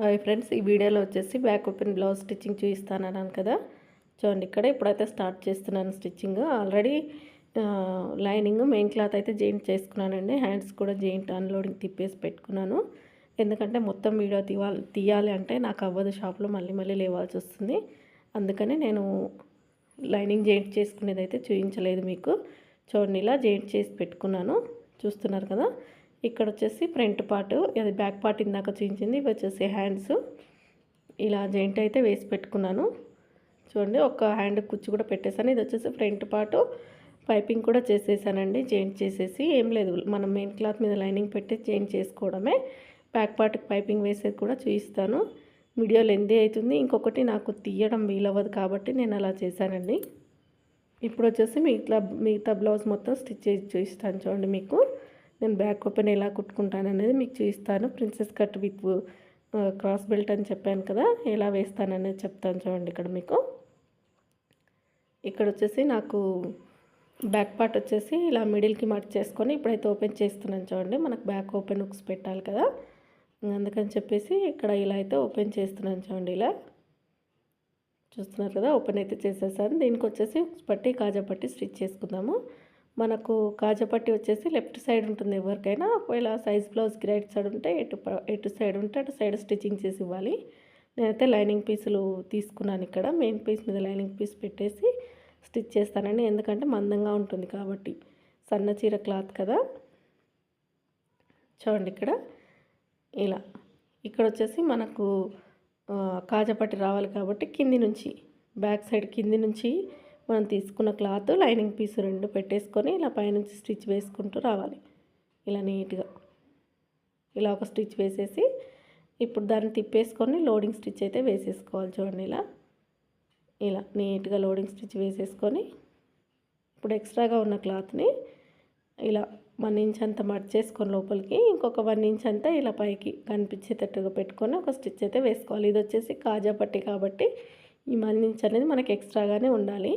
Hi friends ఈ వీడియోలో వచ్చేసి బ్యాక్ ఓపెన్ బ్లౌజ్ స్టిచ్చింగ్ చూపిస్తానన్నాను కదా. చూడండి ఇక్కడ ఇప్పుడైతే స్టార్ట్ చేస్తున్నాను stitching. Already lining main cloth అయితే జాయింట్ చేసుకున్నానండి. హ్యాండ్స్ కూడా జాయింట్ అన్లోడింగ్ తిప్పేసి పెట్టుకున్నాను. ఎందుకంటే మొత్తం వీడియో తీయాలి తీయాలి అంటే నాకు అవ్వదు షాప్లో మళ్ళీ మళ్ళీ లేవాల్సి వస్తుంది. అందుకని నేను లైనింగ్ జాయింట్ చేసుకునేది అయితే చూపించలేదు మీకు. చూడండి ఇలా జాయింట్ చేసి పెట్టుకున్నాను. చూస్తున్నారు కదా? ఇక్కడ వచ్చేసి ఫ్రంట్ పార్ట్ అది బ్యాక్ పార్ట్ ఇందాక చూపించింది ఇవి వచ్చేసి హ్యాండ్స్. ఇలా జాయింట్ అయితే వేసి పెట్టుకున్నాను. చూడండి ఒక హ్యాండ్ కుచ్చి కూడా పెట్టేశాను. ఇది వచ్చేసి ఫ్రంట్ పార్ట్. పైపింగ్ కూడా చేసేసానండి జాయింట్ చేసేసి. ఏం లేదు మనం మెయిన్ క్లాత్ మీద లైనింగ్ పెట్టి జాయింట్ చేసుకోవడమే. బ్యాక్ పార్ట్కి పైపింగ్ వేసేది కూడా చూపిస్తాను. వీడియో లెందీ అవుతుంది. ఇంకొకటి నాకు తీయడం వీలవ్వదు కాబట్టి నేను అలా చేశానండి. ఇప్పుడు వచ్చేసి మిగతా మిగతా బ్లౌజ్ మొత్తం స్టిచ్ చేసి చూపిస్తాను చూడండి మీకు. నేను బ్యాక్ ఓపెన్ ఎలా కుట్టుకుంటాను అనేది మీకు చూపిస్తాను. Princess cut with cross belt అని చెప్పాను కదా ఎలా వేస్తాను అనేది చెప్తాను చూడండి ఇక్కడ మీకు. ఇక్కడ వచ్చేసి నాకు బ్యాక్ పార్ట్ వచ్చేసి ఇలా మిడిల్కి మట్ చేసుకొని ఇప్పుడైతే ఓపెన్ చేస్తున్నాను చూడండి. మనకు బ్యాక్ ఓపెన్ హుక్స్ పెట్టాలి కదా. అందుకని చెప్పేసి ఇక్కడ ఇలా అయితే ఓపెన్ చేస్తున్నాను చూడండి ఇలా. చూస్తున్నారు కదా ఓపెన్ అయితే చేసేసాను. దీనికి వచ్చేసి పట్టి కాజా పట్టి స్టిచ్ చేసుకుందాము. మనకు కాజపట్టి వచ్చేసి లెఫ్ట్ సైడ్ ఉంటుంది ఎవరికైనా. ఒకవేళ సైజ్ బ్లౌజ్కి రైట్ సైడ్ ఉంటే ఎటు ఎటు సైడ్ ఉంటే అటు సైడ్ స్టిచ్చింగ్ చేసి ఇవ్వాలి. నేనైతే లైనింగ్ పీసులు తీసుకున్నాను ఇక్కడ. మెయిన్ పీస్ మీద లైనింగ్ పీస్ పెట్టేసి స్టిచ్ చేస్తానండి. ఎందుకంటే మందంగా ఉంటుంది కాబట్టి. సన్న చీర క్లాత్ కదా. చూడండి ఇక్కడ. ఇలా. ఇక్కడ వచ్చేసి మనకు కాజపట్టి రావాలి కాబట్టి కింది నుంచి బ్యాక్ సైడ్ కింది నుంచి మనం తీసుకున్న క్లాత్ లైనింగ్ పీస్ రెండు పెట్టేసుకొని ఇలా పైనుంచి స్టిచ్ వేసుకుంటూ రావాలి. ఇలా నీట్గా. ఇలా ఒక స్టిచ్ వేసేసి ఇప్పుడు దాన్ని తిప్పేసుకొని లోడింగ్ స్టిచ్ అయితే వేసేసుకోవాలి చూడండి ఇలా. ఇలా నీట్గా లోడింగ్ స్టిచ్ వేసేసుకొని ఇప్పుడు ఎక్స్ట్రాగా ఉన్న క్లాత్ని ఇలా వన్ ఇంచ్ అంతా మట్ చేసుకొని లోపలికి ఇంకొక వన్ ఇంచ్ అంతా ఇలా పైకి కనిపించేటట్టుగా పెట్టుకొని ఒక స్టిచ్ అయితే వేసుకోవాలి. ఇది వచ్చేసి కాజా పట్టి కాబట్టి ఈ వన్ ఇంచ్ అనేది మనకి ఎక్స్ట్రాగానే ఉండాలి.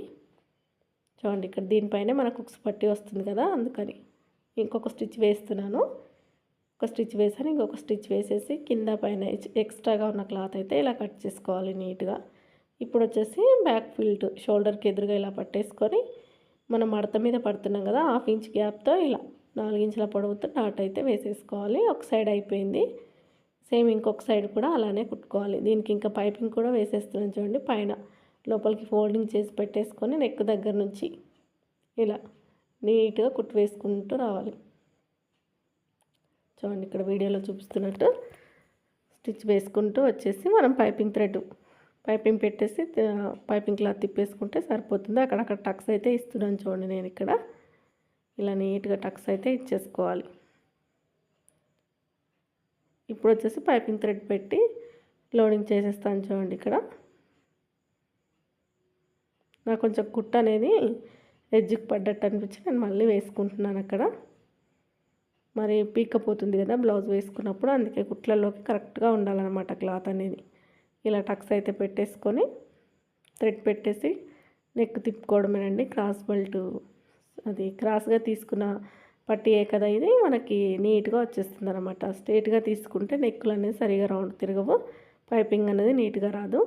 చూడండి ఇక్కడ దీనిపైనే మనకు ఒక పట్టి వస్తుంది కదా అందుకని ఇంకొక స్టిచ్ వేస్తున్నాను. ఒక స్టిచ్ వేసాను ఇంకొక స్టిచ్ వేసేసి కింద పైన ఎక్స్ట్రాగా ఉన్న క్లాత్ అయితే ఇలా కట్ చేసుకోవాలి నీట్గా. ఇప్పుడు వచ్చేసి బ్యాక్ ఫీల్డ్ షోల్డర్కి ఎదురుగా ఇలా పట్టేసుకొని మనం మడత మీద పడుతున్నాం కదా హాఫ్ ఇంచ్ గ్యాప్తో ఇలా నాలుగు ఇంచుల పొడవుతో డాట్ అయితే వేసేసుకోవాలి. ఒక సైడ్ అయిపోయింది. సేమ్ ఇంకొక సైడ్ కూడా అలానే కుట్టుకోవాలి. దీనికి ఇంకా పైపింగ్ కూడా వేసేస్తున్నాను చూడండి పైన. లోపలికి ఫోల్డింగ్ చేసి పెట్టేసుకొని నెక్ దగ్గర నుంచి ఇలా నీట్గా కుట్టు వేసుకుంటూ రావాలి. చూడండి ఇక్కడ వీడియోలో చూపిస్తున్నట్టు స్టిచ్ వేసుకుంటూ వచ్చేసి మనం పైపింగ్ థ్రెడ్ పైపింగ్ పెట్టేసి పైపింగ్ క్లాత్ తిప్పేసుకుంటే సరిపోతుంది. అక్కడక్కడ టక్స్ అయితే ఇస్తున్నాను చూడండి నేను ఇక్కడ. ఇలా నీట్గా టక్స్ అయితే ఇచ్చేసుకోవాలి. ఇప్పుడు వచ్చేసి పైపింగ్ థ్రెడ్ పెట్టి లోడింగ్ చేసేస్తాను చూడండి ఇక్కడ. నాకు కొంచెం కుట్ట అనేది ఎడ్జ్కి పడ్డట్టు అనిపించి నేను మళ్ళీ వేసుకుంటున్నాను అక్కడ. మరి పీక్కపోతుంది కదా బ్లౌజ్ వేసుకున్నప్పుడు. అందుకే కుట్లలోకి కరెక్ట్గా ఉండాలన్నమాట క్లాత్ అనేది. ఇలా టక్స్ అయితే పెట్టేసుకొని థ్రెడ్ పెట్టేసి నెక్ తిప్పుకోవడమేనండి. క్రాస్ బెల్ట్ అది క్రాస్గా తీసుకున్న పట్టియే కదా ఇది. మనకి నీట్గా వచ్చేస్తుంది అనమాట స్ట్రేట్గా తీసుకుంటే నెక్కులు అనేది సరిగా రౌండ్ తిరగవు. పైపింగ్ అనేది నీట్గా రాదు.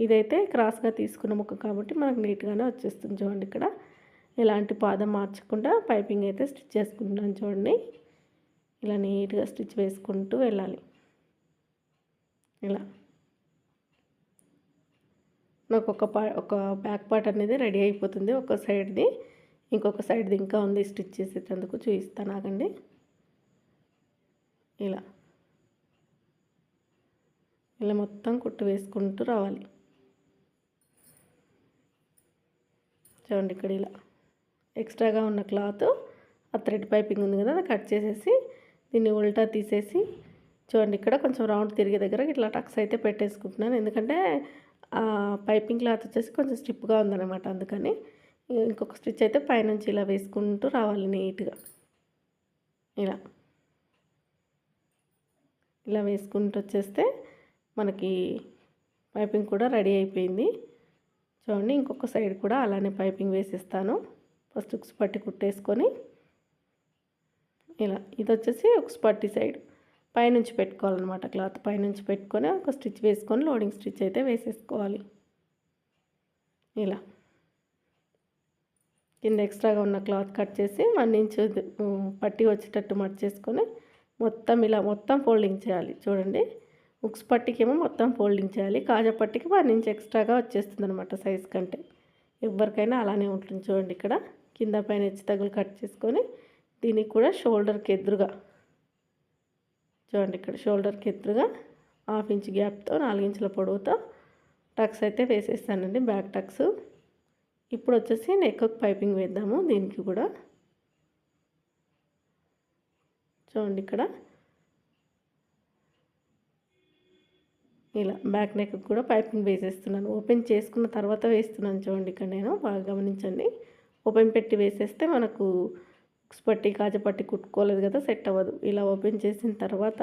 ఇదైతే క్రాస్గా తీసుకున్న ముక్క కాబట్టి మనకు నీట్గానే వచ్చేస్తుంది చూడండి ఇక్కడ. ఎలాంటి పాదం మార్చకుండా పైపింగ్ అయితే స్టిచ్ చేసుకుంటున్నాం చూడండి. ఇలా నీట్గా స్టిచ్ వేసుకుంటూ వెళ్ళాలి. ఇలా. నాకు ఒక పా ఒక బ్యాక్ పార్ట్ అనేది రెడీ అయిపోతుంది ఒక సైడ్ది. ఇంకొక సైడ్ది ఇంకా ఉంది స్టిచ్ చేసేటందుకు చూపిస్తాను ఆగండి. ఇలా. ఇలా మొత్తం కుట్టు వేసుకుంటూ రావాలి. చూడండి ఇక్కడ ఇలా ఎక్స్ట్రాగా ఉన్న క్లాత్ ఆ థ్రెడ్ పైపింగ్ ఉంది కదా అది కట్ చేసేసి దీన్ని ఉల్టా తీసేసి చూడండి ఇక్కడ కొంచెం రౌండ్ తిరిగే దగ్గర ఇట్లా టక్స్ అయితే పెట్టేసుకుంటున్నాను. ఎందుకంటే పైపింగ్ క్లాత్ వచ్చేసి కొంచెం స్టిప్గా ఉందన్నమాట అందుకని ఇంకొక స్టిచ్ అయితే పైనుంచి ఇలా వేసుకుంటూ రావాలి నీట్గా. ఇలా. ఇలా వేసుకుంటూ వచ్చేస్తే మనకి పైపింగ్ కూడా రెడీ అయిపోయింది. చూడండి ఇంకొక సైడ్ కూడా అలానే పైపింగ్ వేసిస్తాను. ఫస్ట్ ఉక్స్ పట్టి కుట్టేసుకొని ఇలా ఇది వచ్చేసి ఉక్స్ పట్టి సైడ్. పైనుంచి పెట్టుకోవాలన్నమాట క్లాత్. పైనుంచి పెట్టుకొని ఒక స్టిచ్ వేసుకొని లోడింగ్ స్టిచ్ అయితే వేసేసుకోవాలి. ఇలా. కింద ఎక్స్ట్రాగా ఉన్న క్లాత్ కట్ చేసి వన్ ఇంచ్ పట్టి వచ్చేటట్టు మట్ చేసుకొని మొత్తం ఇలా మొత్తం ఫోల్డింగ్ చేయాలి. చూడండి. ఉక్స్ పట్టికేమో మొత్తం ఫోల్డింగ్ చేయాలి కాజా పట్టికి వన్ ఇంచ్ ఎక్స్ట్రాగా వచ్చేస్తుంది అనమాట సైజ్ కంటే. ఎవరికైనా అలానే ఉంటుంది చూడండి ఇక్కడ. కింద పైన హెచ్చు తగులు కట్ చేసుకొని దీనికి కూడా షోల్డర్కి ఎదురుగా చూడండి ఇక్కడ షోల్డర్కి ఎదురుగా హాఫ్ ఇంచ్ గ్యాప్తో నాలుగించుల పొడవుతో టక్స్ అయితే వేసేస్తానండి బ్యాక్ టక్స్. ఇప్పుడు వచ్చేసి నెక్ పైపింగ్ వేద్దాము దీనికి కూడా. చూడండి ఇక్కడ ఇలా బ్యాక్ నెక్ కూడా పైపింగ్ వేసేస్తున్నాను. ఓపెన్ చేసుకున్న తర్వాత వేస్తున్నాను చూడండి ఇక్కడ నేను. బాగా గమనించండి. ఓపెన్ పెట్టి వేసేస్తే మనకు పట్టి కాజపట్టి కుట్టుకోలేదు కదా సెట్ అవ్వదు. ఇలా ఓపెన్ చేసిన తర్వాత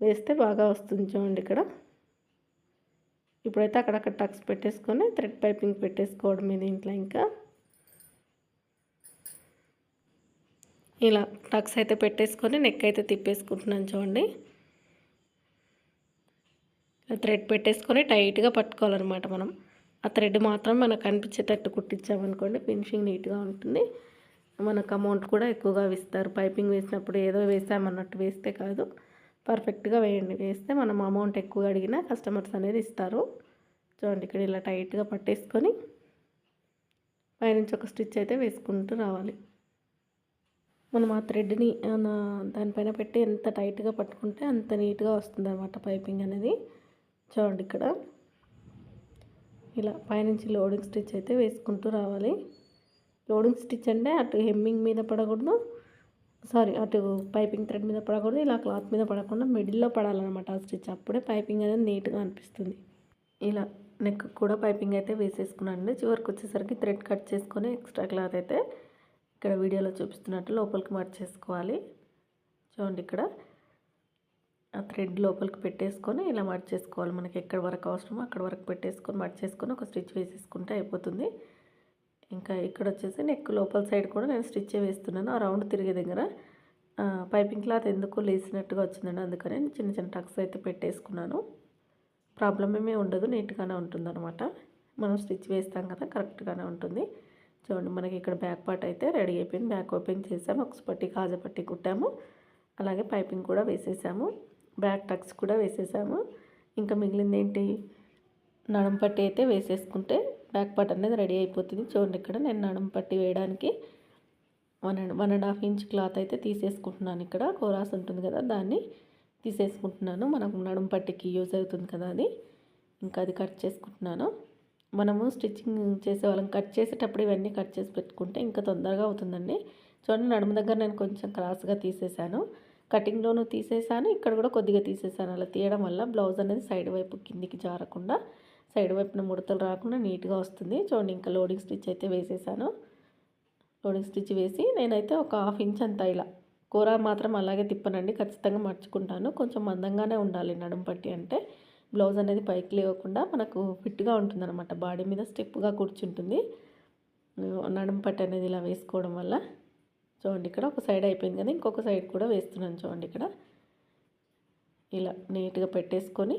వేస్తే బాగా వస్తుంది చూడండి ఇక్కడ. ఇప్పుడైతే అక్కడక్కడ టక్స్ పెట్టేసుకొని థ్రెడ్ పైపింగ్ పెట్టేసుకోవడం మీద ఇంట్లో ఇంకా. ఇలా టక్స్ అయితే పెట్టేసుకొని నెక్ అయితే తిప్పేసుకుంటున్నాను చూడండి. థ్రెడ్ పెట్టేసుకొని టైట్గా పట్టుకోవాలన్నమాట మనం. ఆ థ్రెడ్ మాత్రం మనకు కనిపించేటట్టు కుట్టించామనుకోండి ఫినిషింగ్ నీట్గా ఉంటుంది. మనకు అమౌంట్ కూడా ఎక్కువగా ఇస్తారు పైపింగ్ వేసినప్పుడు ఏదో వేసామన్నట్టు వేస్తే కాదు. పర్ఫెక్ట్గా వేయండి. వేస్తే మనం అమౌంట్ ఎక్కువ అడిగినా కస్టమర్స్ అనేది ఇస్తారు. చూడండి ఇక్కడ ఇలా టైట్గా పట్టేసుకొని పైనుంచి ఒక స్టిచ్ అయితే వేసుకుంటూ రావాలి. మనం ఆ థ్రెడ్ని దానిపైన పెట్టి ఎంత టైట్గా పట్టుకుంటే అంత నీట్గా వస్తుంది అనమాట పైపింగ్ అనేది. చూడండి ఇక్కడ. ఇలా పైనుంచి లోడింగ్ స్టిచ్ అయితే వేసుకుంటూ రావాలి. లోడింగ్ స్టిచ్ అంటే అటు హెమ్మింగ్ మీద పడకూడదు. సారీ అటు పైపింగ్ థ్రెడ్ మీద పడకూడదు. ఇలా క్లాత్ మీద పడకుండా మిడిల్లో పడాలన్నమాట ఆ స్టిచ్. అప్పుడే పైపింగ్ అనేది నీట్గా అనిపిస్తుంది. ఇలా నెక్ కూడా పైపింగ్ అయితే వేసేసుకున్నాను చివరికి వచ్చేసరికి థ్రెడ్ కట్ చేసుకొని ఎక్స్ట్రా క్లాత్ అయితే ఇక్కడ వీడియోలో చూపిస్తున్నట్టు లోపలికి మర్చేసుకోవాలి. చూడండి ఇక్కడ. ఆ థ్రెడ్ లోపలికి పెట్టేసుకొని ఇలా మర్చేసుకోవాలి మనకి ఎక్కడ వరకు అవసరమో అక్కడ వరకు పెట్టేసుకొని మర్చేసుకొని ఒక స్టిచ్ వేసేసుకుంటే అయిపోతుంది. ఇంకా ఇక్కడ వచ్చేసి నెక్ లోపల సైడ్ కూడా నేను స్టిచ్ వేస్తున్నాను. ఆ రౌండ్ తిరిగే దగ్గర పైపింగ్ క్లాత్ ఎందుకు లేసినట్టుగా వచ్చిందండి. అందుకని చిన్న చిన్న టక్స్ అయితే పెట్టేసుకున్నాను. ప్రాబ్లం ఏమీ ఉండదు నీట్గానే ఉంటుంది అనమాట మనం స్టిచ్ వేస్తాం కదా కరెక్ట్గానే ఉంటుంది. చూడండి మనకి ఇక్కడ బ్యాక్ పార్ట్ అయితే రెడీ అయిపోయింది. బ్యాక్ ఓపెన్ చేసాము. ఒక పట్టి కాజా పట్టి కుట్టాము. అలాగే పైపింగ్ కూడా వేసేసాము. బ్యాక్ టక్స్ కూడా వేసేసాము. ఇంకా మిగిలింది ఏంటి నడుం పట్టి అయితే వేసేసుకుంటే బ్యాక్ పార్ట్ అనేది రెడీ అయిపోతుంది. చూడండి ఇక్కడ నేను నడుం పట్టి వేయడానికి one and one and half inch cloth అయితే తీసేసుకుంటున్నాను ఇక్కడ. కోరాస్ ఉంటుంది కదా దాన్ని తీసేసుకుంటున్నాను. మనకు నడుం పట్టికి యూజ్ అవుతుంది కదా అది. ఇంకా అది కట్ చేసుకుంటున్నాను. మనము స్టిచ్చింగ్ చేసే వాళ్ళం. కట్ చేసేటప్పుడు ఇవన్నీ కట్ చేసి పెట్టుకుంటే ఇంకా తొందరగా అవుతుందండి. చూడండి నడుము దగ్గర నేను కొంచెం క్రాస్గా తీసేసాను కటింగ్లోనూ తీసేసాను. ఇక్కడ కూడా కొద్దిగా తీసేసాను. అలా తీయడం వల్ల బ్లౌజ్ అనేది సైడ్ వైపు కిందికి జారకుండా సైడ్ వైపున ముడతలు రాకుండా నీట్గా వస్తుంది. చూడండి ఇంకా లోడింగ్ స్టిచ్ అయితే వేసేసాను. లోడింగ్ స్టిచ్ వేసి నేనైతే ఒక హాఫ్ ఇంచ్ అంత ఇలా కూర మాత్రం అలాగే తిప్పనండి. ఖచ్చితంగా మర్చుకుంటాను కొంచెం మందంగానే ఉండాలి నడుము పట్టి అంటే. బ్లౌజ్ అనేది పైకి లేవకుండా మనకు ఫిట్గా ఉంటుందన్నమాట. బాడీ మీద స్టెప్గా కూర్చుంటుంది. నడుము పట్టి అనేది ఇలా వేసుకోవడం వల్ల. చూడండి ఇక్కడ ఒక సైడ్ అయిపోయింది కదా ఇంకొక సైడ్ కూడా వేస్తున్నాను చూడండి ఇక్కడ. ఇలా నీట్గా పెట్టేసుకొని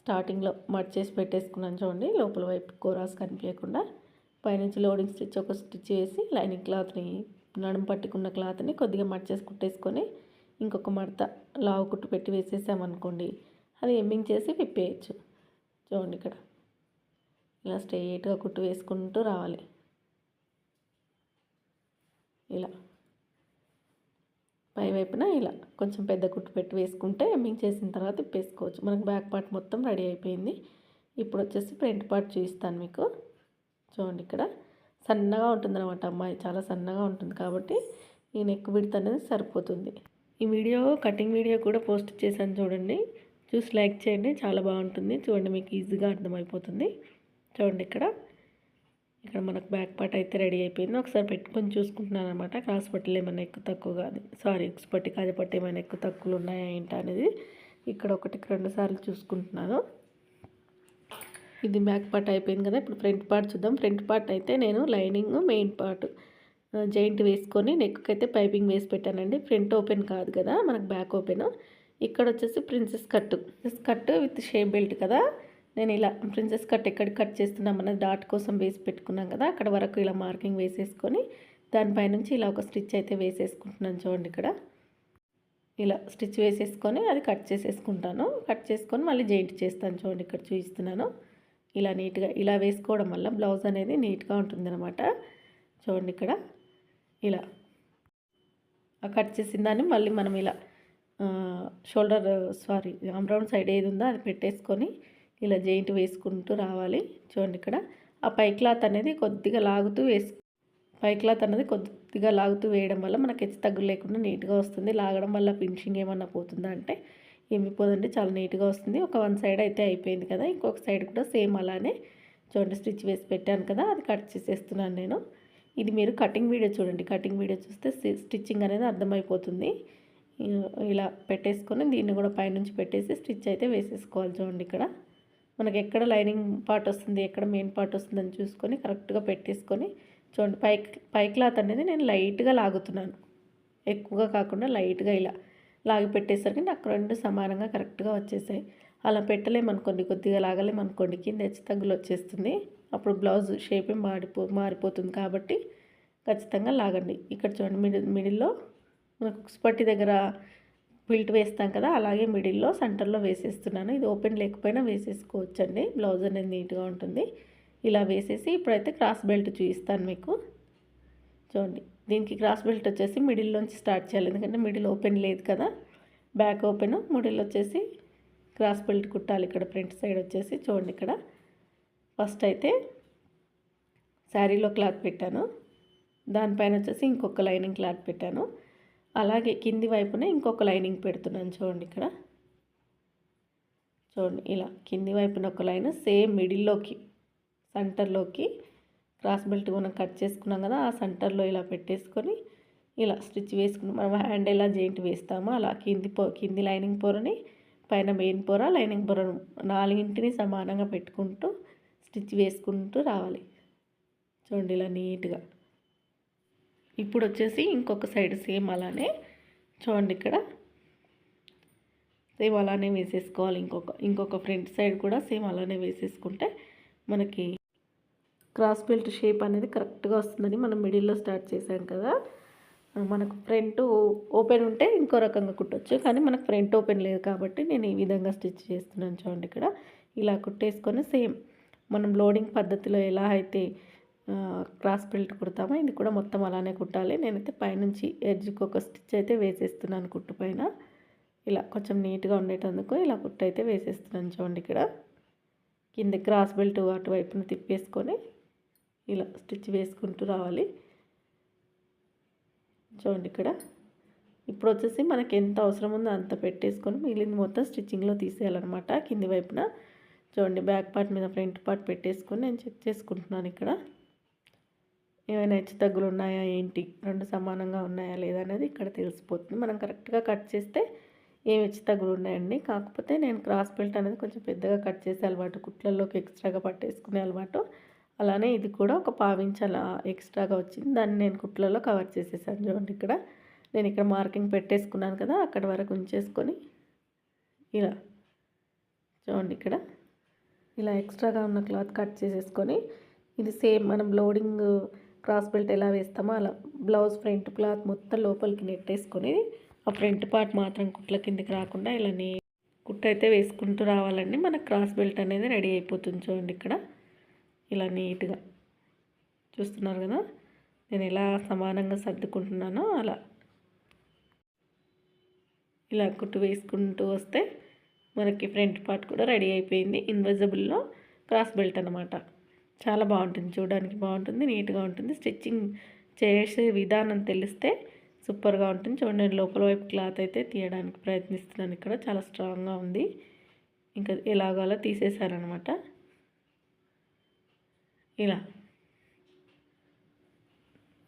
స్టార్టింగ్లో మట్ చేసి పెట్టేసుకున్నాను చూడండి లోపల వైపు కోరాస్ కనిపించకుండా. పైనుంచి లోడింగ్ స్టిచ్ ఒక స్టిచ్ వేసి లైనింగ్ క్లాత్ని నడుము పట్టుకున్న క్లాత్ని కొద్దిగా మట్ చేసి కుట్టేసుకొని ఇంకొక మడత లావు కుట్టు పెట్టి వేసేసామనుకోండి అది ఎమ్మింగ్ చేసి విప్పేయచ్చు. చూడండి ఇక్కడ. ఇలా స్ట్రెయిట్గా కుట్టు వేసుకుంటూ రావాలి. ఇలా. పై వైపున ఇలా. కొంచెం పెద్ద కుట్టు పెట్టి వేసుకుంటే ఎమ్మింగ్ చేసిన తర్వాత ఇప్పేసుకోవచ్చు మనకు బ్యాక్ పార్ట్ మొత్తం రెడీ అయిపోయింది. ఇప్పుడు వచ్చేసి ఫ్రంట్ పార్ట్ చూపిస్తాను మీకు. చూడండి ఇక్కడ. సన్నగా ఉంటుందన్నమాట అమ్మాయి. చాలా సన్నగా ఉంటుంది కాబట్టి ఈ నెక్ విడత అనేది సరిపోతుంది. ఈ వీడియో కటింగ్ వీడియో కూడా పోస్ట్ చేశాను చూడండి. చూసి లైక్ చేయండి. చాలా బాగుంటుంది. చూడండి మీకు ఈజీగా అర్థమైపోతుంది. చూడండి ఇక్కడ. ఇక్కడ మనకు బ్యాక్ పార్ట్ అయితే రెడీ అయిపోయింది. ఒకసారి పెట్టుకొని చూసుకుంటున్నాను అనమాట క్రాస్ పట్టిలు ఏమైనా ఎక్కువ తక్కువ కాదు. సారీ ఎక్స్ పట్టి కాజ పట్టి ఏమైనా ఎక్కువ తక్కువలు ఉన్నాయా ఏంటి అనేది ఇక్కడ ఒకటికి రెండు సార్లు చూసుకుంటున్నాను. ఇది బ్యాక్ పార్ట్ అయిపోయింది కదా. ఇప్పుడు ఫ్రంట్ పార్ట్ చూద్దాం. ఫ్రంట్ పార్ట్ అయితే నేను లైనింగ్ మెయిన్ పార్ట్ జాయింట్ వేసుకొని నెక్కి అయితే పైపింగ్ వేసి పెట్టానండి. ఫ్రంట్ ఓపెన్ కాదు కదా. మనకు బ్యాక్ ఓపెన్. ఇక్కడ వచ్చేసి princess cut. Princess cut with shape belt కదా. నేను ఇలా ప్రిన్సెస్ కట్ ఎక్కడ కట్ చేస్తున్నాం డాట్ కోసం వేసి పెట్టుకున్నాం కదా అక్కడ వరకు ఇలా మార్కింగ్ వేసేసుకొని దానిపై నుంచి ఇలా ఒక స్టిచ్ అయితే వేసేసుకుంటున్నాను చూడండి ఇక్కడ. ఇలా స్టిచ్ వేసేసుకొని అది కట్ చేసేసుకుంటాను. కట్ చేసుకొని మళ్ళీ జాయింట్ చేస్తాను చూడండి ఇక్కడ చూపిస్తున్నాను. ఇలా నీట్గా ఇలా వేసుకోవడం వల్ల బ్లౌజ్ అనేది నీట్గా ఉంటుందన్నమాట. చూడండి ఇక్కడ. ఇలా. ఆ కట్ చేసిన దాన్ని మళ్ళీ మనం ఇలా షోల్డర్ సారీ రౌండ్ సైడ్ ఏది ఉందో అది పెట్టేసుకొని ఇలా జైంట్ వేసుకుంటూ రావాలి. చూడండి ఇక్కడ. ఆ పై క్లాత్ అనేది కొద్దిగా లాగుతూ వేసు పై క్లాత్ అనేది కొద్దిగా లాగుతూ వేయడం వల్ల మనకి హెచ్చు తగ్గులు లేకుండా నీట్గా వస్తుంది. లాగడం వల్ల ఫినిషింగ్ ఏమన్నా పోతుందా అంటే ఏమి పోదండి. చాలా నీట్గా వస్తుంది. ఒక వన్ సైడ్ అయితే అయిపోయింది కదా. ఇంకొక సైడ్ కూడా సేమ్ అలానే చూడండి స్టిచ్ వేసి పెట్టాను కదా. అది కట్ చేసేస్తున్నాను నేను. ఇది మీరు కటింగ్ వీడియో చూడండి. కటింగ్ వీడియో చూస్తే స్టిచ్చింగ్ అనేది అర్థమైపోతుంది. ఇలా పెట్టేసుకొని దీన్ని కూడా పైనుంచి పెట్టేసి స్టిచ్ అయితే వేసేసుకోవాలి చూడండి ఇక్కడ. మనకి ఎక్కడ లైనింగ్ పార్ట్ వస్తుంది ఎక్కడ మెయిన్ పార్ట్ వస్తుందని చూసుకొని కరెక్ట్గా పెట్టేసుకొని చూడండి. పై పై క్లాత్ అనేది నేను లైట్గా లాగుతున్నాను. ఎక్కువగా కాకుండా లైట్గా ఇలా లాగి పెట్టేసరికి నాకు రెండు సమానంగా కరెక్ట్గా వచ్చేసాయి. అలా పెట్టలేమనుకోండి కొద్దిగా లాగలేమనుకోండి కింద హెచ్చు తగ్గులు వచ్చేస్తుంది. అప్పుడు బ్లౌజ్ షేప్ మారిపో మారిపోతుంది కాబట్టి ఖచ్చితంగా లాగండి. ఇక్కడ చూడండి మిడిల్ మిడిల్లో మనకు కుక్స్పట్టి దగ్గర బిల్ట్ వేస్తాం కదా అలాగే మిడిల్లో సెంటర్లో వేసేస్తున్నాను. ఇది ఓపెన్ లేకపోయినా వేసేసుకోవచ్చండి. బ్లౌజ్ అనేది నీట్గా ఉంటుంది. ఇలా వేసేసి ఇప్పుడైతే క్రాస్ బెల్ట్ చూపిస్తాను మీకు. చూడండి దీనికి క్రాస్ బెల్ట్ వచ్చేసి మిడిల్లోంచి స్టార్ట్ చేయాలి. ఎందుకంటే మిడిల్ ఓపెన్ లేదు కదా. బ్యాక్ ఓపెన్ మిడిల్ వచ్చేసి క్రాస్ బెల్ట్ కుట్టాలి ఇక్కడ ఫ్రంట్ సైడ్ వచ్చేసి. చూడండి ఇక్కడ. ఫస్ట్ అయితే శారీలో క్లాత్ పెట్టాను. దానిపైన వచ్చేసి ఇంకొక లైనింగ్ క్లాత్ పెట్టాను. అలాగే కింది వైపున ఇంకొక లైనింగ్ పెడుతున్నాను చూడండి ఇక్కడ. చూడండి ఇలా కింది వైపున ఒక లైన్ సేమ్ మిడిల్లోకి సెంటర్లోకి క్రాస్ బెల్ట్ మనం కట్ చేసుకున్నాం కదా ఆ సెంటర్లో ఇలా పెట్టేసుకొని ఇలా స్టిచ్ వేసుకుని మనం హ్యాండ్ ఎలా జాయింట్ వేస్తామో అలా కింది పొ కింది లైనింగ్ పొరని పైన మెయిన్ పొర లైనింగ్ పొర నాలుగింటిని సమానంగా పెట్టుకుంటూ స్టిచ్ వేసుకుంటూ రావాలి. చూడండి ఇలా నీట్గా. ఇప్పుడు వచ్చేసి ఇంకొక సైడ్ సేమ్ అలానే చూడండి ఇక్కడ. సేమ్ అలానే వేసేసుకోవాలి ఇంకొక ఇంకొక ఫ్రంట్ సైడ్ కూడా సేమ్ అలానే వేసేసుకుంటే మనకి క్రాస్ బెల్ట్ షేప్ అనేది కరెక్ట్గా వస్తుందని మనం మిడిల్లో స్టార్ట్ చేసాం కదా. మనకు ఫ్రంట్ ఓపెన్ ఉంటే ఇంకో రకంగా కుట్టచ్చు కానీ మనకు ఫ్రంట్ ఓపెన్ లేదు కాబట్టి నేను ఈ విధంగా స్టిచ్ చేస్తున్నాను చూడండి ఇక్కడ. ఇలా కుట్టేసుకొని సేమ్ మనం లోడింగ్ పద్ధతిలో ఎలా అయితే క్రాస్ బెల్ట్ కుడతామో? ఇది కూడా మొత్తం అలానే కుట్టాలి. నేనైతే పైనుంచి ఎడ్జ్కి ఒక స్టిచ్ అయితే వేసేస్తున్నాను కుట్టు పైన. ఇలా కొంచెం నీట్గా ఉండేటందుకు ఇలా కుట్టు అయితే వేసేస్తున్నాను చూడండి ఇక్కడ. కింద క్రాస్ బెల్ట్ అటువైపున తిప్పేసుకొని ఇలా స్టిచ్ వేసుకుంటూ రావాలి. చూడండి ఇక్కడ. ఇప్పుడు వచ్చేసి మనకి ఎంత అవసరం ఉందో అంత పెట్టేసుకొని మిగిలింది మొత్తం స్టిచ్చింగ్లో తీసేయాలన్నమాట కింది వైపున. చూడండి బ్యాక్ పార్ట్ మీద ఫ్రంట్ పార్ట్ పెట్టేసుకొని నేను చెక్ చేసుకుంటున్నాను ఇక్కడ. ఏమైనా హెచ్చు తగ్గులు ఉన్నాయా ఏంటి? రెండు సమానంగా ఉన్నాయా లేదా అనేది ఇక్కడ తెలిసిపోతుంది. మనం కరెక్ట్గా కట్ చేస్తే ఏం హెచ్చు తగ్గులు ఉన్నాయండి? కాకపోతే నేను క్రాస్ బెల్ట్ అనేది కొంచెం పెద్దగా కట్ చేసే అలవాటు కుట్లలోకి ఎక్స్ట్రాగా పట్టేసుకునే అలవాటు. అలానే ఇది కూడా ఒక పావించాల ఎక్స్ట్రాగా వచ్చింది. దాన్ని నేను కుట్లలో కవర్ చేసేసాను చూడండి ఇక్కడ. నేను ఇక్కడ మార్కింగ్ పెట్టేసుకున్నాను కదా అక్కడ వరకు ఉంచేసుకొని ఇలా చూడండి ఇక్కడ. ఇలా ఎక్స్ట్రాగా ఉన్న క్లాత్ కట్ చేసేసుకొని ఇది సేమ్ మనం లోడింగ్ క్రాస్ బెల్ట్ ఎలా వేస్తామో అలా బ్లౌజ్ ఫ్రంట్ క్లాత్ మొత్తం లోపలికి నెట్టేసుకొని ఆ ఫ్రంట్ పార్ట్ మాత్రం కుట్ల కిందకి రాకుండా ఇలా నీ కుట్ట అయితే వేసుకుంటూ రావాలండి. మన క్రాస్ బెల్ట్ అనేది రెడీ అయిపోతుంది చూడండి ఇక్కడ. ఇలా నీట్గా చూస్తున్నారు కదా? నేను ఎలా సమానంగా సర్దుకుంటున్నానో అలా. ఇలా కుట్టు వేసుకుంటూ వస్తే మనకి ఫ్రంట్ పార్ట్ కూడా రెడీ అయిపోయింది. ఇన్విజిబుల్లో క్రాస్ బెల్ట్ అనమాట చాలా బాగుంటుంది చూడడానికి బాగుంటుంది నీట్గా ఉంటుంది. స్టిచ్చింగ్ చేసే విధానం తెలిస్తే సూపర్గా ఉంటుంది. చూడండి లోపల వైపు క్లాత్ అయితే తీయడానికి ప్రయత్నిస్తున్నాను. ఇక్కడ చాలా స్ట్రాంగ్గా ఉంది. ఇంకా ఎలాగోలా తీసేశారనమాట. ఇలా.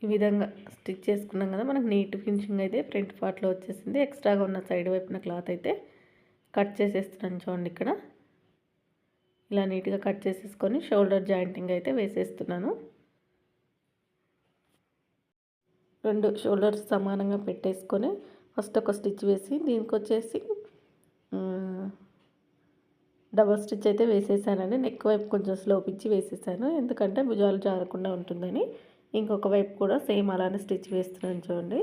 ఈ విధంగా స్టిచ్ చేసుకున్నాం కదా మనకు నీట్ ఫినిషింగ్ అయితే ఫ్రంట్ పార్ట్లో వచ్చేసింది. ఎక్స్ట్రాగా ఉన్న సైడ్ వైపున క్లాత్ అయితే కట్ చేసేస్తున్నాను చూడండి ఇక్కడ. ఇలా నీట్గా కట్ చేసేసుకొని షోల్డర్ జాయింటింగ్ అయితే వేసేస్తున్నాను. రెండు షోల్డర్స్ సమానంగా పెట్టేసుకొని ఫస్ట్ ఒక స్టిచ్ వేసి దీనికి వచ్చేసి డబల్ స్టిచ్ అయితే వేసేసానండి. నెక్ వైపు కొంచెం స్లోప్ ఇచ్చి వేసేసాను. ఎందుకంటే భుజాలు జారకుండా ఉంటుందని. ఇంకొక వైపు కూడా సేమ్ అలానే స్టిచ్ వేస్తున్నాను చూడండి.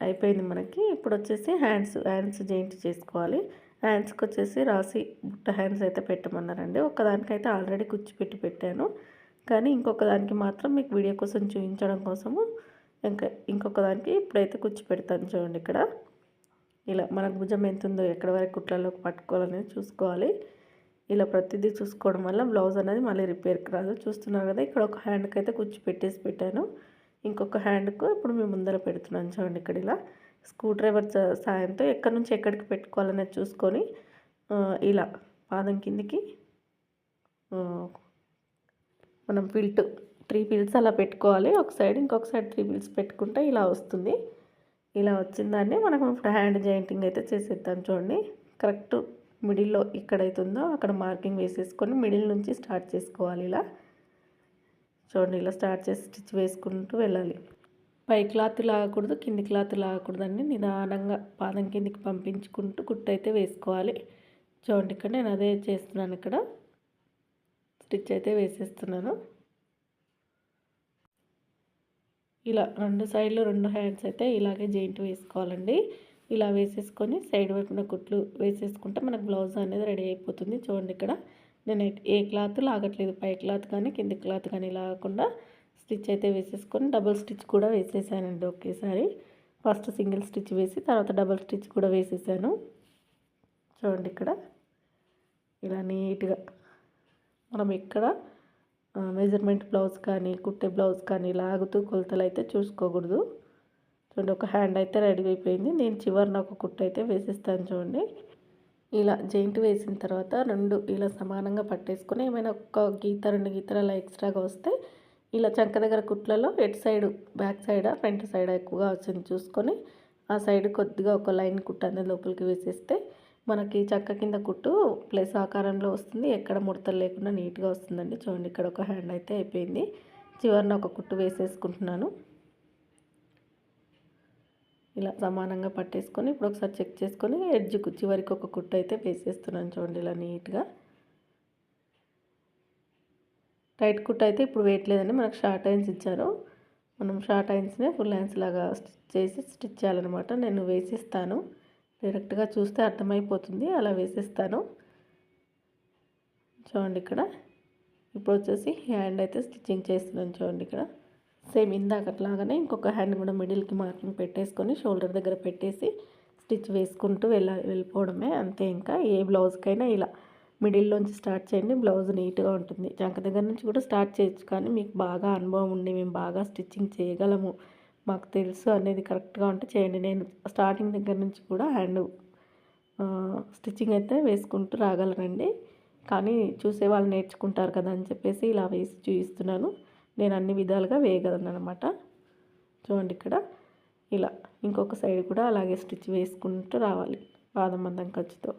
అయిపోయింది మనకి. ఇప్పుడు వచ్చేసి హ్యాండ్స్ హ్యాండ్స్ జాయింట్ చేసుకోవాలి. హ్యాండ్స్కి వచ్చేసి రాసి బుట్ట హ్యాండ్స్ అయితే పెట్టమన్నారండి. ఒకదానికైతే ఆల్రెడీ కుచ్చిపెట్టి పెట్టాను. కానీ ఇంకొక దానికి మాత్రం మీకు వీడియో కోసం చూపించడం కోసము ఇంకా ఇంకొక దానికి ఇప్పుడైతే కుచ్చి పెడతాను చూడండి ఇక్కడ. ఇలా మనకు భుజం ఎంత ఉందో ఎక్కడ వరకు కుట్లలోకి పట్టుకోవాలనేది చూసుకోవాలి. ఇలా ప్రతిదీ చూసుకోవడం వల్ల బ్లౌజ్ అనేది మళ్ళీ రిపేర్కి రాదు. చూస్తున్నారు కదా ఇక్కడ ఒక హ్యాండ్కి అయితే కుచ్చి పెట్టేసి పెట్టాను. ఇంకొక హ్యాండ్కు ఇప్పుడు మేము ముందర పెడుతున్నాను చూడండి ఇక్కడ ఇలా. స్క్రూ డ్రైవర్ సాయంతో ఎక్కడి నుంచి ఎక్కడికి పెట్టుకోవాలనేది చూసుకొని ఇలా పాదం కిందికి మనం పిల్ట్ త్రీ పిల్స్ అలా పెట్టుకోవాలి. ఒక సైడ్ ఇంకొక సైడ్ త్రీ పిల్స్ పెట్టుకుంటే ఇలా వస్తుంది. ఇలా వచ్చిన దాన్ని మనం ఇప్పుడు హ్యాండ్ జాయింటింగ్ అయితే చేసేద్దాం చూడండి. కరెక్ట్ మిడిల్లో ఎక్కడైతుందో అక్కడ మార్కింగ్ వేసేసుకొని మిడిల్ నుంచి స్టార్ట్ చేసుకోవాలి ఇలా. చూడండి ఇలా స్టార్ట్ చేసి స్టిచ్ వేసుకుంటూ వెళ్ళాలి. పై క్లాత్ లాగకూడదు కింది క్లాత్ లాగకూడదండి. నిదానంగా పాదం కిందికి పంపించుకుంటూ కుట్టు అయితే వేసుకోవాలి. చూడండి ఇక్కడ నేను అదే చేస్తున్నాను ఇక్కడ. స్టిచ్ అయితే వేసేస్తున్నాను. ఇలా రెండు సైడ్లు రెండు హ్యాండ్స్ అయితే ఇలాగే జెయింట్ వేసుకోవాలండి. ఇలా వేసేసుకొని సైడ్ వైపున కుట్లు వేసేసుకుంటే మనకు బ్లౌజ్ అనేది రెడీ అయిపోతుంది. చూడండి ఇక్కడ. నేను ఏ క్లాత్ లాగట్లేదు. పై క్లాత్ కానీ కింది క్లాత్ కానీ లాగకుండా స్టిచ్ అయితే వేసేసుకొని డబుల్ స్టిచ్ కూడా వేసేసానండి ఒకేసారి. ఫస్ట్ సింగిల్ స్టిచ్ వేసి తర్వాత డబుల్ స్టిచ్ కూడా వేసేసాను. చూడండి ఇక్కడ. ఇలా నీట్గా మనం ఇక్కడ మెజర్మెంట్ బ్లౌజ్ కానీ కుట్టే బ్లౌజ్ కానీ లాగుతూ కొలతలు అయితే చూసుకోకూడదు. చూడండి ఒక హ్యాండ్ అయితే రెడీ అయిపోయింది. నేను చివరిన ఒక కుట్టు అయితే వేసిస్తాను చూడండి. ఇలా జెయింట్ వేసిన తర్వాత రెండు ఇలా సమానంగా పట్టేసుకొని ఏమైనా ఒక గీత రెండు గీతలు అలా ఎక్స్ట్రాగా వస్తే ఇలా చంక దగ్గర కుట్లలో at side back side front సైడా ఎక్కువగా వచ్చింది చూసుకొని ఆ సైడ్ కొద్దిగా ఒక లైన్ కుట్టు అనేది లోపలికి వేసేస్తే మనకి చక్క కింద కుట్టు ప్లస్ ఆకారంలో వస్తుంది. ఎక్కడ ముడతలు లేకుండా నీట్గా వస్తుందండి. చూడండి ఇక్కడ ఒక హ్యాండ్ అయితే అయిపోయింది. చివరిన ఒక కుట్టు వేసేసుకుంటున్నాను. ఇలా సమానంగా పట్టేసుకొని ఇప్పుడు ఒకసారి చెక్ చేసుకొని ఎడ్జ్కు చివరికి ఒక కుట్టు అయితే వేసేస్తున్నాను చూడండి ఇలా నీట్గా. టైట్ కుట్ అయితే ఇప్పుడు వేయట్లేదండి మనకు షార్ట్ ఐన్స్ ఇచ్చారు. మనం షార్ట్ ఐన్స్నే ఫుల్ హ్యాండ్స్ లాగా స్టిచ్ చేసి స్టిచ్ చేయాలన్నమాట. నేను వేసిస్తాను. డైరెక్ట్గా చూస్తే అర్థమైపోతుంది. అలా వేసేస్తాను. చూడండి ఇక్కడ. ఇప్పుడు వచ్చేసి హ్యాండ్ అయితే స్టిచ్చింగ్ చేస్తున్నాను చూడండి ఇక్కడ. సేమ్ ఇందాకట్లాగానే ఇంకొక హ్యాండ్ కూడా మిడిల్కి మార్కింగ్ పెట్టేసుకొని షోల్డర్ దగ్గర పెట్టేసి స్టిచ్ వేసుకుంటూ వెళ్ళ వెళ్ళిపోవడమే. అంతే ఇంకా ఏ బ్లౌజ్కైనా ఇలా. మిడిల్లోంచి స్టార్ట్ చేయండి. బ్లౌజ్ నీట్గా ఉంటుంది. చంక దగ్గర నుంచి కూడా స్టార్ట్ చేయొచ్చు. కానీ మీకు బాగా అనుభవం ఉండి మేము బాగా స్టిచ్చింగ్ చేయగలము. మాకు తెలుసు అనేది కరెక్ట్గా ఉంటే చేయండి. నేను స్టార్టింగ్ దగ్గర నుంచి కూడా హ్యాండ్ స్టిచ్చింగ్ అయితే వేసుకుంటూ రాగలనండి. కానీ చూసే వాళ్ళు నేర్చుకుంటారు కదా అని చెప్పేసి ఇలా వేసి చూపిస్తున్నాను నేను అన్ని విధాలుగా వేయగలను అనమాట చూడండి ఇక్కడ. ఇలా ఇంకొక సైడ్ కూడా అలాగే స్టిచ్ వేసుకుంటూ రావాలి. పాదం మందం ఖర్చుతో.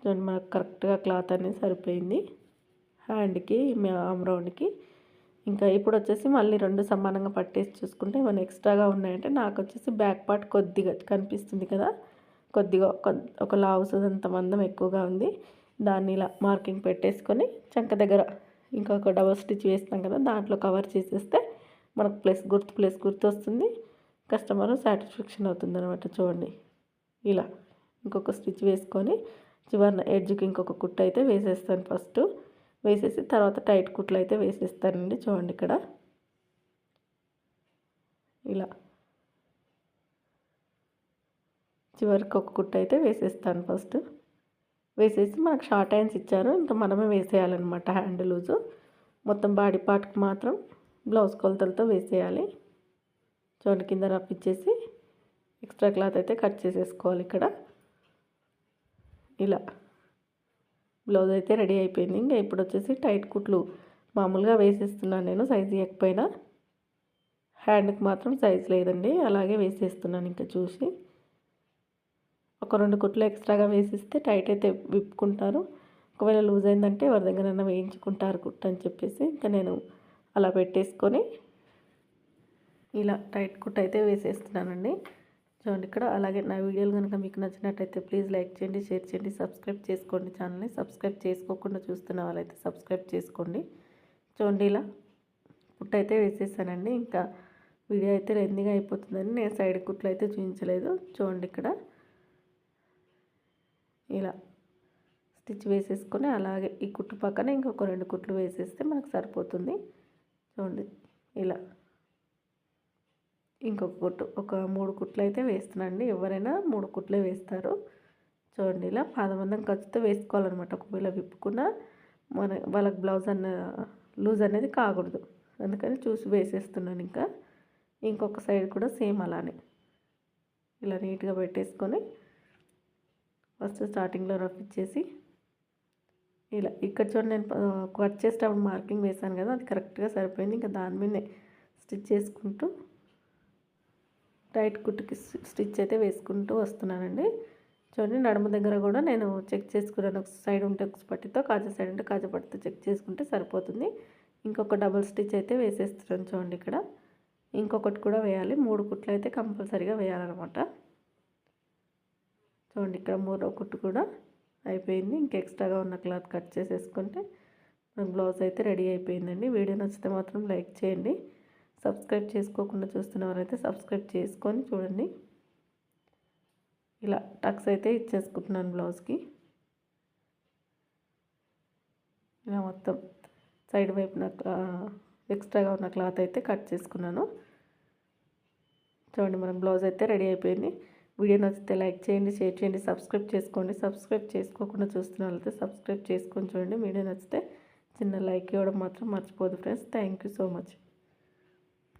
చూడండి మనకు కరెక్ట్గా క్లాత్ అనేది సరిపోయింది. హ్యాండ్కి ఆమ్ రౌండ్కి. ఇంకా ఇప్పుడు వచ్చేసి మళ్ళీ రెండు సమానంగా పట్టేసి చూసుకుంటే ఏమైనా ఎక్స్ట్రాగా ఉన్నాయంటే నాకు వచ్చేసి బ్యాక్ పార్ట్ కొద్దిగా కనిపిస్తుంది కదా. కొద్దిగా ఒక లావు అంత మందం ఎక్కువగా ఉంది. దాన్ని ఇలా మార్కింగ్ పెట్టేసుకొని చంక దగ్గర ఇంకొక డబల్ స్టిచ్ వేస్తాం కదా దాంట్లో కవర్ చేసేస్తే మనకు ప్లస్ గుర్తు ప్లస్ గుర్తు వస్తుంది. కస్టమర్ సాటిస్ఫాక్షన్ అవుతుంది అనమాట చూడండి. ఇలా ఇంకొక స్టిచ్ వేసుకొని చివరిన ఎడ్జ్కి ఇంకొక కుట్టు అయితే వేసేస్తాను ఫస్ట్. వేసేసి తర్వాత టైట్ కుట్లు అయితే వేసేస్తానండి చూడండి ఇక్కడ. ఇలా. చివరికి ఒక కుట్టు అయితే వేసేస్తాను ఫస్ట్. వేసేసి మనకు షార్ట్ హ్యాండ్స్ ఇచ్చారు. ఇంకా మనమే వేసేయాలన్నమాట హ్యాండ్ లూజు. మొత్తం బాడీ పార్ట్కి మాత్రం బ్లౌజ్ కొలతలతో వేసేయాలి. చూడండి కింద రప్పించేసి ఎక్స్ట్రా క్లాత్ అయితే కట్ చేసేసుకోవాలి ఇక్కడ. ఇలా బ్లౌజ్ అయితే రెడీ అయిపోయింది. ఇంకా ఇప్పుడు వచ్చేసి టైట్ కుట్లు మామూలుగా వేసేస్తున్నాను నేను సైజ్ ఇవ్వకపోయినా. హ్యాండ్కి మాత్రం సైజు లేదండి అలాగే వేసేస్తున్నాను ఇంకా చూసి. ఒక రెండు కుట్లు ఎక్స్ట్రాగా వేసిస్తే టైట్ అయితే విప్పుకుంటారు ఒకవేళ లూజ్ అయిందంటే ఎవరి దగ్గరైనా వేయించుకుంటారు కుట్టు అని చెప్పేసి ఇంకా నేను అలా పెట్టేసుకొని ఇలా టైట్ కుట్ అయితే వేసేస్తున్నానండి. చూడండి ఇక్కడ అలాగే నా వీడియోలు కనుక మీకు నచ్చినట్టయితే ప్లీజ్ లైక్ చేయండి షేర్ చేయండి సబ్స్క్రైబ్ చేసుకోండి ఛానల్ని. సబ్స్క్రైబ్ చేసుకోకుండా చూస్తున్న వాళ్ళైతే సబ్స్క్రైబ్ చేసుకోండి. చూడండి ఇలా కుట్ అయితే వేసేసానండి. ఇంకా వీడియో అయితే లెందిగా అయిపోతుందని నేను సైడ్ కుట్లు అయితే చూపించలేదు. చూడండి ఇక్కడ ఇలా స్టిచ్ వేసేసుకొని అలాగే ఈ కుట్టు పక్కన ఇంకొక రెండు కుట్లు వేసేస్తే మనకు సరిపోతుంది. చూడండి ఇలా ఇంకొక కుట్టు ఒక మూడు కుట్లు అయితే వేస్తున్నాండి ఎవరైనా మూడు కుట్లే వేస్తారు. చూడండి ఇలా పాదమందం ఖర్చుతో వేసుకోవాలన్నమాట. ఒకవేళ విప్పుకున్న మన వాళ్ళకి బ్లౌజ్ అన్న లూజ్ అనేది కాకూడదు. అందుకని చూసి వేసేస్తున్నాను ఇంకా. ఇంకొక సైడ్ కూడా సేమ్ అలానే. ఇలా నీట్గా పెట్టేసుకొని ఫస్ట్ స్టార్టింగ్లో రఫ్ ఇచ్చేసి ఇలా ఇక్కడ చూడండి నేను కట్ చేసేటప్పుడు మార్కింగ్ వేసాను కదా అది కరెక్ట్గా సరిపోయింది. ఇంకా దాని మీదే స్టిచ్ చేసుకుంటూ టైట్ కుట్టుకి స్టిచ్ అయితే వేసుకుంటూ వస్తున్నానండి. చూడండి నడుము దగ్గర కూడా నేను చెక్ చేసుకున్నాను. ఒక సైడ్ ఉంటే ఒక పట్టితో కాజా సైడ్ ఉంటే కాజా పట్టితో చెక్ చేసుకుంటే సరిపోతుంది. ఇంకొక డబుల్ స్టిచ్ అయితే వేసేస్తున్నాను చూడండి ఇక్కడ. ఇంకొకటి కూడా వేయాలి. మూడు కుట్లు అయితే కంపల్సరీగా వేయాలన్నమాట. చూడండి ఇక్కడ మూడో కుట్టు కూడా అయిపోయింది. ఇంక ఎక్స్ట్రాగా ఉన్న క్లాత్ కట్ చేసేసుకుంటే మన బ్లౌజ్ అయితే రెడీ అయిపోయిందండి. వీడియో నచ్చితే మాత్రం లైక్ చేయండి. సబ్స్క్రైబ్ చేసుకోకుండా చూస్తున్న వారైతే సబ్స్క్రైబ్ చేసుకొని చూడండి. ఇలా టక్స్ అయితే ఇచ్చేసుకుంటున్నాను బ్లౌజ్కి. ఇలా మొత్తం సైడ్ వైపున ఎక్స్ట్రాగా ఉన్న క్లాత్ అయితే కట్ చేసుకున్నాను. చూడండి మనం బ్లౌజ్ అయితే రెడీ అయిపోయింది. వీడియో నచ్చితే లైక్ చేయండి షేర్ చేయండి సబ్స్క్రైబ్ చేసుకోండి. సబ్స్క్రైబ్ చేసుకోకుండా చూస్తున్న వాళ్ళైతే సబ్స్క్రైబ్ చేసుకొని చూడండి. వీడియో నచ్చితే చిన్న లైక్ ఇవ్వడం మాత్రం మర్చిపోదు friends. Thank you so much.